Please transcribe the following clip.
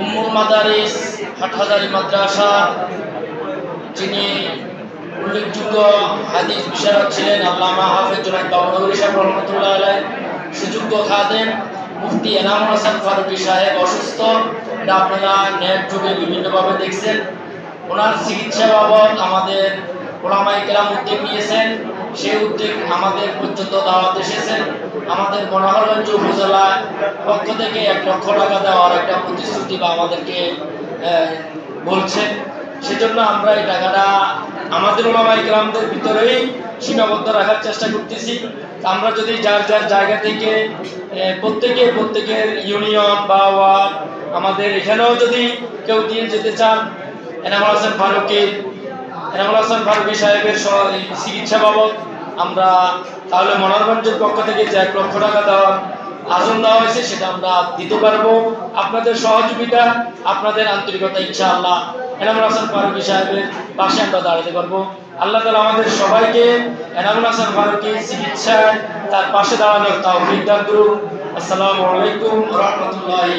উম্মুল মাদারিস, হাটহাজারি মাদ্রাসা। যিনি উল্লেখযোগ্য হাদিস বিষয়ক ছিলেন আল্লামা হাফেজ জুনাইদ বাবনগরী সাহেব রহমতুল্লাহ আলাই সুযোগ্য খাদেম মুফতি এনামুল হাসান ফারুকি সাহেব অসুস্থ। এটা আপনারা নেট যুগে বিভিন্নভাবে দেখছেন। ওনার চিকিৎসা বাবদ আমাদের ওলামাই কেরাম উদ্যোগ নিয়েছেন। সেই উদ্যোগ আমাদের পর্যন্ত দাওয়াত এসেছেন। আমাদের মনোহরগঞ্জ উপজেলা পক্ষ থেকে এক লক্ষ টাকা দেওয়ার একটা প্রতিশ্রুতি বা আমাদেরকে আহ, বলছেন সেজন্য আমরা এই টাকাটা আমাদের ওলামাই গ্রামদের ভিতরেই সীমাবদ্ধ রাখার চেষ্টা করতেছি। আমরা যদি যার যার জায়গা থেকে প্রত্যেকে প্রত্যেকের ইউনিয়ন বা ওয়ার্ড আমাদের এখানেও যদি কেউ দিয়ে যেতে চান এনামুল হাসান ফারুকি এনামুল হাসান ফারুকি সাহেবের চিকিৎসা বাবদ আমরা তাহলে মনোরঞ্জের পক্ষ থেকে যে এক লক্ষ টাকা দেওয়ার আজন দেওয়া হয়েছে সেটা আমরা দিতে পারব। আপনাদের সহযোগিতা, আপনাদের আন্তরিকতা ইনশাআল্লাহ। এনামুল হাসান ফারুকি সাহেবের পাশে আমরা দাঁড়াতে পারব। আল্লাহ তালা আমাদের সবাইকে এনামুল হাসান ফারুকি চিকিৎসায় তার পাশে দাঁড়ানোর তাও বিদ্যান্ত আসসালামু আলাইকুম রহমতুল্লাহি